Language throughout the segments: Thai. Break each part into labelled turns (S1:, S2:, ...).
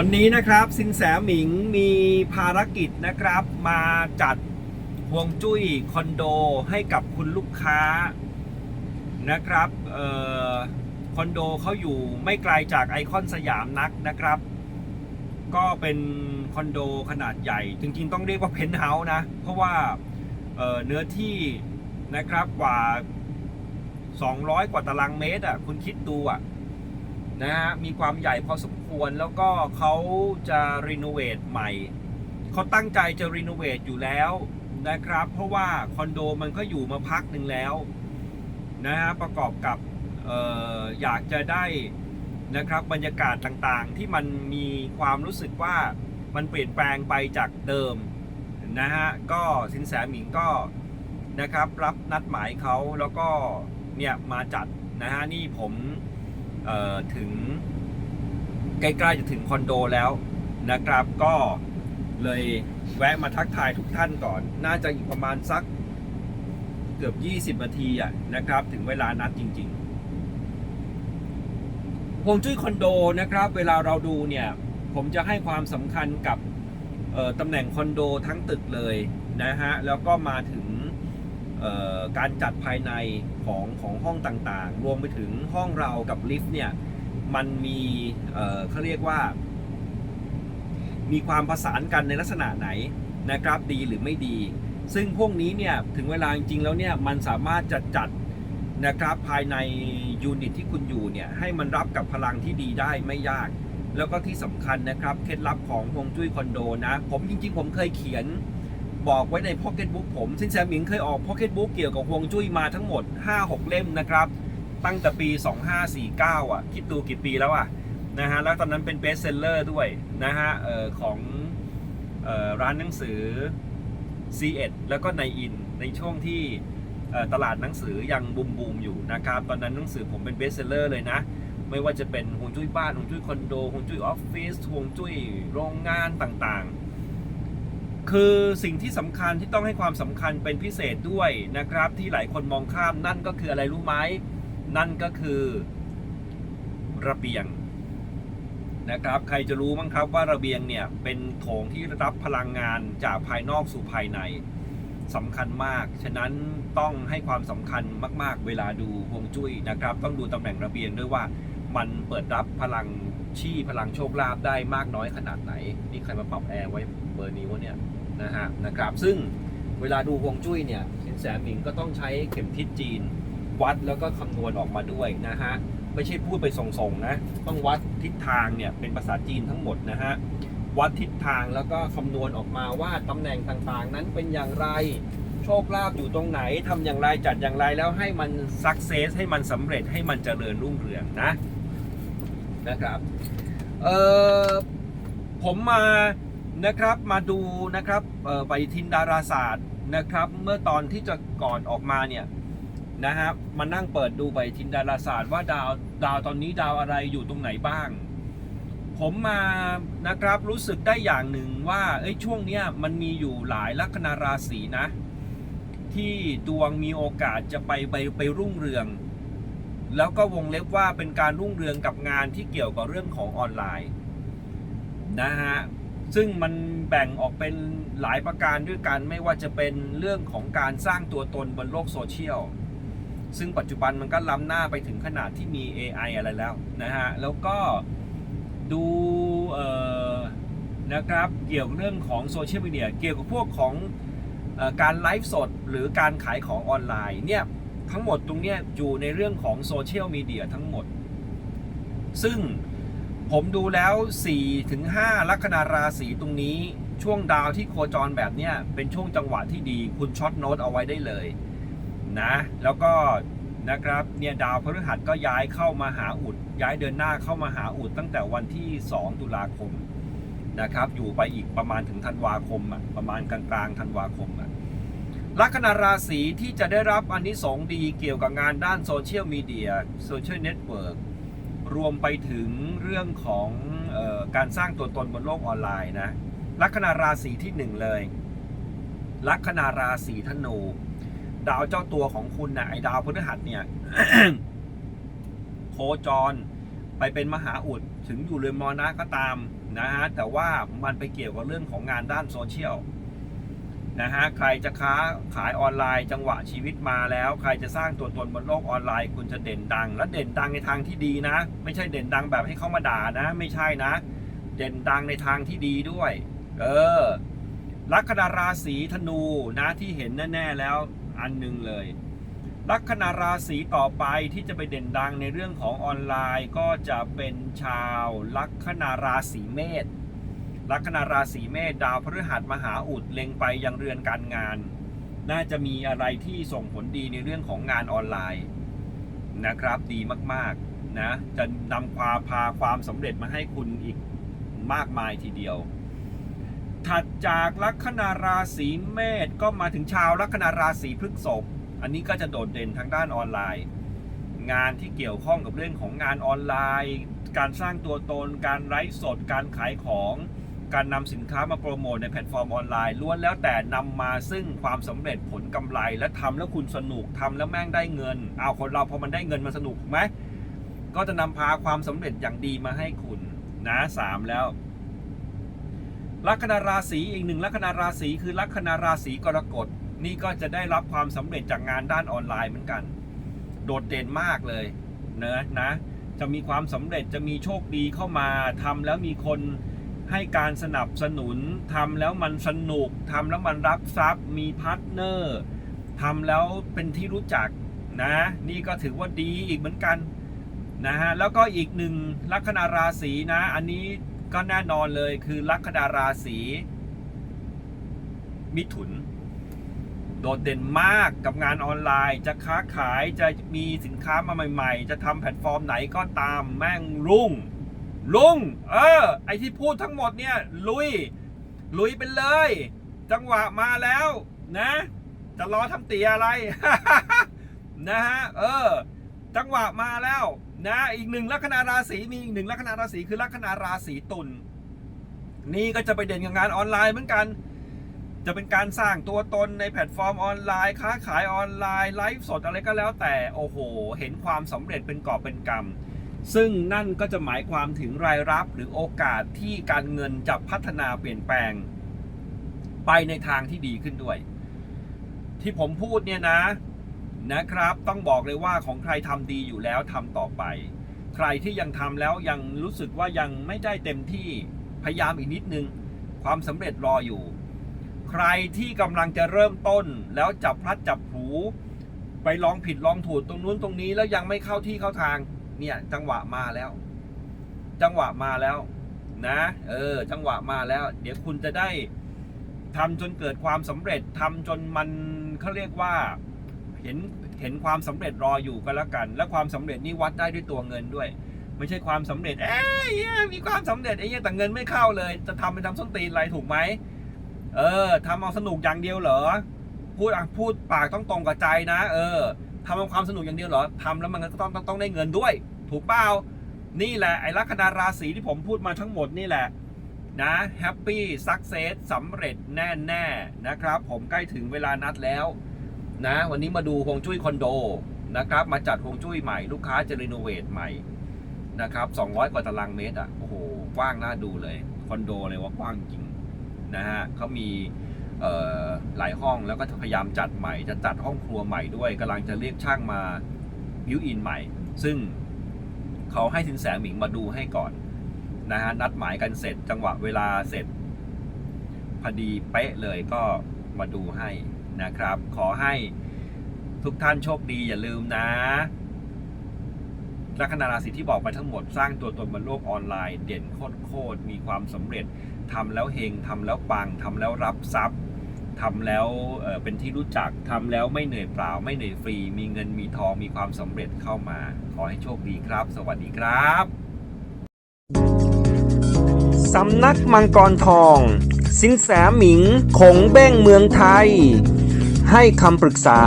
S1: วันนี้นะครับสินแสหมิงมีภารกิจนะครับ มาจัดห่วงจุ้ยคอนโดให้กับคุณลูกค้านะครับออคอนโดเขาอยู่ไม่ไกลจากไอคอนสยามนักนะครับ ก็เป็นคอนโดขนาดใหญ่ จริงๆต้องเรียกว่าเพนท์เฮาส์นะ เพราะว่าเเนื้อที่นะครับกว่า 200 กว่าตารางเมตรอะคุณคิดดูอะ นะฮะมีความใหญ่พอสมควรแล้วก็เขาจะรีโนเวทใหม่เขาตั้งใจจะรีโนเวทอยู่แล้วนะครับ เพราะว่าคอนโดมันก็อยู่มาพักหนึ่งแล้วนะฮะประกอบกับอออยากจะได้นะครับบรรยากาศต่างๆ ที่มันมีความรู้สึกว่ามันเปลี่ยนแปลงไปจากเดิมนะฮะก็สินแสหมิงก็นะครับรับนัดหมายเขาแล้วก็เนี่ยมาจัดนะฮะนี่ผม ถึงใกล้ๆจะถึงคอนโดแล้วนะครับ ก็เลยแวะมาทักทายทุกท่านก่อน น่าจะอีกประมาณสักเกือบ 20 นาทีอะนะครับ ถึงเวลานัดจริงๆฮวงจุ้ยคอนโดนะครับ เวลาเราดูเนี่ย ผมจะให้ความสำคัญกับตำแหน่งคอนโดทั้งตึกเลยนะฮะ แล้วก็มาถึง การจัดภายในของของห้องต่างๆ รวมไปถึงห้องเรากับลิฟต์เนี่ยมันมีเขาเรียกว่า มีความประสานกันในลักษณะไหนนะครับดีหรือไม่ดี ซึ่งพวกนี้เนี่ยถึงเวลาจริงๆแล้วเนี่ยมันสามารถจะจัดนะครับภายในยูนิตที่คุณอยู่เนี่ยให้มันรับกับพลังที่ดีได้ไม่ยาก แล้วก็ที่สำคัญนะครับเคล็ดลับของฮวงจุ้ยคอนโดนะ ผมจริงๆ ผมเคยเขียน บอกไว้ในพ็อกเก็ตบุ๊กผมซินแซหมิงเคยออกพ็อกเก็ตบุ๊กเกี่ยวกับฮวงจุ้ยมาทั้งหมด 5-6 เล่มนะครับ ตั้งแต่ปี 2549 อะ คิดดูกี่ปีแล้วอะนะฮะ แล้วตอนนั้นเป็นเบสเซลเลอร์ด้วยนะฮะออของออร้านหนังสือ C1 แล้วก็ในอินในช่วงที่ตลาดหนังสือยังบูมบูมอยู่นะครับ ตอนนั้นหนังสือผมเป็นเบสเซลเลอร์เลยนะ ไม่ว่าจะเป็นฮวงจุ้ยบ้านฮวงจุ้ยคอนโดฮวงจุ้ยออฟฟิศฮวงจุ้ยโรงงานต่างๆ คือสิ่งที่สำคัญที่ต้องให้ความสำคัญเป็นพิเศษด้วยนะครับ ที่หลายคนมองข้ามนั่นก็คืออะไรรู้ไหมนั่นก็คือระเบียงนะครับ ใครจะรู้มั้งครับว่าระเบียงเนี่ยเป็นโถงที่รับพลังงานจากภายนอกสู่ภายในสำคัญมาก ฉะนั้นต้องให้ความสำคัญมาก ๆ เวลาดูฮวงจุ้ยนะครับ ต้องดูตำแหน่งระเบียงด้วยว่ามันเปิดรับพลัง ชี่พลังโชคลาภได้มากน้อยขนาดไหนนี่ใครมาปรับแอร์ไว้เบอร์นี้วะเนี่ยนะฮะนะครับซึ่งเวลาดูฮวงจุ้ยเนี่ยสินแสหมิงก็ต้องใช้เข็มทิศจีน วัดแล้วก็คำนวณออกมาด้วยนะฮะไม่ใช่พูดไปส่งๆนะต้องวัดทิศทางเนี่ยเป็นภาษาจีนทั้งหมดนะฮะวัดทิศทางแล้วก็คำนวณออกมาว่าตำแหน่งต่างๆ นั้นเป็นอย่างไรโชคลาภอยู่ตรงไหนทำอย่างไรจัดอย่างไรแล้วให้มันสักเซสให้มันสำเร็จให้มันเจริญรุ่งเรืองนะ นะครับเอ่อผมมานะครับมาดูนะครับเอ่อปทินดาราศาสตร์นะครับเมื่อตอนที่จะก่อนออกมาเนี่ยนะฮะมานั่งเปิดดูปทินดาราศาสตร์ว่าดาวดาวตอนนี้ดาวอะไรอยู่ตรงไหนบ้าง ผมมานะครับรู้สึกได้อย่างหนึ่งว่าเอ้ยช่วงเนี้ยมันมีอยู่หลายลัคนาราศีนะ ที่ดวงมีโอกาสจะไปไปไปรุ่งเรือง แล้วก็วงเล็บว่าเป็นการรุ่งเรืองกับงานที่เกี่ยวกับเรื่องของออนไลน์นะฮะซึ่งมันแบ่งออกเป็นหลายประการด้วยกันไม่ว่าจะเป็นเรื่องของการสร้างตัวตนบนโลกโซเชียลซึ่งปัจจุบันมันก็ล้ำหน้าไปถึงขนาดที่มี AI อะไรแล้วนะฮะแล้วก็ดูเอ่อนะครับเกี่ยวกับเรื่องของโซเชียลมีเดียเกี่ยวกับพวกของอการไลฟ์สดหรือการขายของออนไลน์เนี่ย ทั้งหมดตรงเนี้ยอยู่ในเรื่องของโซเชียลมีเดียทั้งหมด ซึ่งผมดูแล้ว 4-5ถึง5ลัคนาราศีตรงนี้ช่วงดาวที่โคจรแบบเนี้ยเป็นช่วงจังหวะที่ดีคุณช็อตโน้ตเอาไว้ได้เลยนะแล้วก็นะครับเนี่ยดาวพฤหัสก็ย้ายเข้ามาหาอุด ย้ายเดินหน้าเข้ามาหาอุดตั้งแต่วันที่ 2 ตุลาคมนะครับอยู่ไปอีกประมาณถึงธันวาคมอะประมาณกลางๆธันวาคมอะ ลัคนาราศีที่จะได้รับอันนี้สองดีเกี่ยวกับงานด้านโซเชียลมีเดียโซเชียลเน็ตเวิร์กรวมไปถึงเรื่องของออการสร้างตัวตนบนโลกออนไลน์นะลัคนาราศีที่หนึ่งเลยลัคนาราศีธนู ดาวเจ้าตัวของคุณนะไอดาวพฤหัสเนี่ยโคจรไปเป็นมหาอุดถึงอยู่เรือนมรณะก็ตามนะฮะแต่ว่ามันไปเกี่ยวกับเรื่องของงานด้านโซเชียล นะฮะใครจะค้าขายออนไลน์จังหวะชีวิตมาแล้ว ใครจะสร้างตัวตนบนโลกออนไลน์ คุณจะเด่นดัง และเด่นดังในทางที่ดีนะ ไม่ใช่เด่นดังแบบให้เขามาด่านะ ไม่ใช่นะ เด่นดังในทางที่ดีด้วย เออลัคนาราศีธนูนะที่เห็นแน่ๆแล้วอันหนึ่งเลยลัคนาราศีต่อไปที่จะไปเด่นดังในเรื่องของออนไลน์ก็จะเป็นชาวลัคนาราศีเมษ ลัคนาราศีเมษดาวพฤหัสมหาอุดเล็งไปยังเรือนการงาน น่าจะมีอะไรที่ส่งผลดีในเรื่องของงานออนไลน์นะครับดีมากๆนะจะนำพาพาความสำเร็จมาให้คุณอีกมากมายทีเดียว ถัดจากลัคนาราศีเมษก็มาถึงชาวลัคนาราศีพฤษภอันนี้ก็จะโดดเด่นทางด้านออนไลน์ งานที่เกี่ยวข้องกับเรื่องของงานออนไลน์ การสร้างตัวตน การไลฟ์สด การขายของ การนำสินค้ามาโปรโมทในแพลตฟอร์มออนไลน์ล้วนแล้วแต่นำมาซึ่งความสำเร็จผลกำไร และทำแล้วคุณสนุกทำแล้วแม่งได้เงินเอาคนเราพอมันได้เงินมันสนุกไหมก็จะนำพาความสำเร็จอย่างดีมาให้คุณนะสามแล้วลัคนาราศีอีกหนึ่งลัคนาราศีคือลัคนาราศีกรกฎนี่ก็จะได้รับความสำเร็จจากงานด้านออนไลน์เหมือนกัน โดดเด่นมากเลยเนะนะ จะมีความสำเร็จจะมีโชคดีเข้ามาทำแล้วมีคน ให้การสนับสนุนทำแล้วมันสนุกทำแล้วมันรับทรัพย์ มีพาร์ทเนอร์ทำแล้วเป็นที่รู้จักนะนี่ก็ถือว่าดีอีกเหมือนกันนะฮะแล้วก็อีกหนึ่งลัคนาราศีนะ อันนี้ก็แน่นอนเลยคือลัคนาราศีมิถุน โดดเด่นมากกับงานออนไลน์ จะค้าขายจะมีสินค้ามาใหม่ ๆ จะทำแพลตฟอร์มไหนก็ตามแม่งรุ่ง ลุง เออ ไอที่พูดทั้งหมดเนี่ย ลุย ลุยไปเลย จังหวะมาแล้ว นะ จะรอทำเตียอะไร นะฮะ เออ จังหวะมาแล้ว นะ อีกหนึ่งลัคนาราศีมีอีกหนึ่งลัคนาราศีคือลัคนาราศีตุลนี่ก็จะไปเด่นกับงานออนไลน์เหมือนกัน จะเป็นการสร้างตัวตนในแพลตฟอร์มออนไลน์ ค้าขายออนไลน์ไลฟ์สดอะไรก็แล้วแต่ โอ้โห เห็นความสำเร็จเป็นกอบเป็นกำ ซึ่งนั่นก็จะหมายความถึงรายรับหรือโอกาสที่การเงินจะพัฒนาเปลี่ยนแปลง ไปในทางที่ดีขึ้นด้วย ที่ผมพูดเนี่ยนะนะครับ ต้องบอกเลยว่าของใครทำดีอยู่แล้วทำต่อไป ใครที่ยังทำแล้วยังรู้สึกว่ายังไม่ได้เต็มที่พยายามอีกนิดนึง ความสำเร็จรออยู่ ใครที่กำลังจะเริ่มต้นแล้วจับพลัดจับผูไปลองผิดลองถูกตรงนู้นตรงนี้แล้วยังไม่เข้าที่เข้าทาง เนี่ยจังหวะมาแล้ว จังหวะมาแล้วนะ เออ จังหวะมาแล้ว เดี๋ยวคุณจะได้ทำจนเกิดความสำเร็จทำจนมันเขาเรียกว่าเห็นเห็นความสำเร็จรออยู่ก็แล้วกัน และความสำเร็จนี่วัดได้ด้วยตัวเงินด้วย ไม่ใช่ความสำเร็จ เอ้ยมีความสำเร็จไอ้เหี้ยแต่เงินไม่เข้าเลย จะทำเป็นทำส้นตีนอะไรถูกไหมเออทำเอาสนุกอย่างเดียวเหรอพูดอะพูดปากต้องตรงกับใจนะ เออ ทำเอาความสนุกอย่างเดียวเหรอทำแล้วมันก็ต้องต้องต้องได้เงินด้วย ถูกเปล่านี่แหละไอ้ลัคนาราศีที่ผมพูดมาทั้งหมดนี่แหละนะแฮปปี้สักเซสสำเร็จแน่แน่ๆนะครับ ผมใกล้ถึงเวลานัดแล้ว นะ วันนี้มาดูฮวงจุ้ยคอนโดนะครับ มาจัดฮวงจุ้ยใหม่ลูกค้าจะรีโนเวทใหม่นะครับ 200 กว่าตารางเมตรอะโอ้โหกว้างน่าดูเลย คอนโดเลยว่ากว้างจริงนะฮะเขามี หลายห้องแล้วก็พยายามจัดใหม่ จะจัดห้องครัวใหม่ด้วยกำลังจะเรียกช่างมาบิวอินใหม่ ซึ่งเขาให้สินแสหมิงมาดูให้ก่อนนะฮะนัดหมายกันเสร็จจังหวะเวลาเสร็จพอดีเป๊ะเลยก็มาดูให้นะครับ ขอให้ทุกท่านโชคดีอย่าลืมนะลัคนาราศีที่บอกไปทั้งหมดสร้างตัวตนบนโลกออนไลน์ เด่นโคตรมีความสำเร็จทำแล้วเฮงทำแล้วปังทำแล้วรับทรัพย์ ทำแล้วเป็นที่รู้จักทำแล้วไม่เหนื่อยเปล่า ไม่เหนื่อยฟรี มีเงินมีทองมีความสำเร็จเข้ามา ขอให้โชคดีครับ สวัสดีครับสำนักมังกรทอง สินแสหมิงคงเบ้งเมืองไทย ให้คำปรึกษา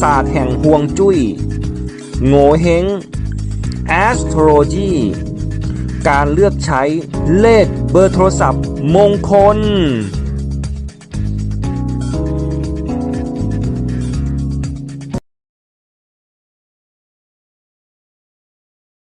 S1: ศาสตร์แห่งห่วงจุย้ยโง่เฮง astrology การเลือกใช้เลขเบอร์โทรศัพท์มงคล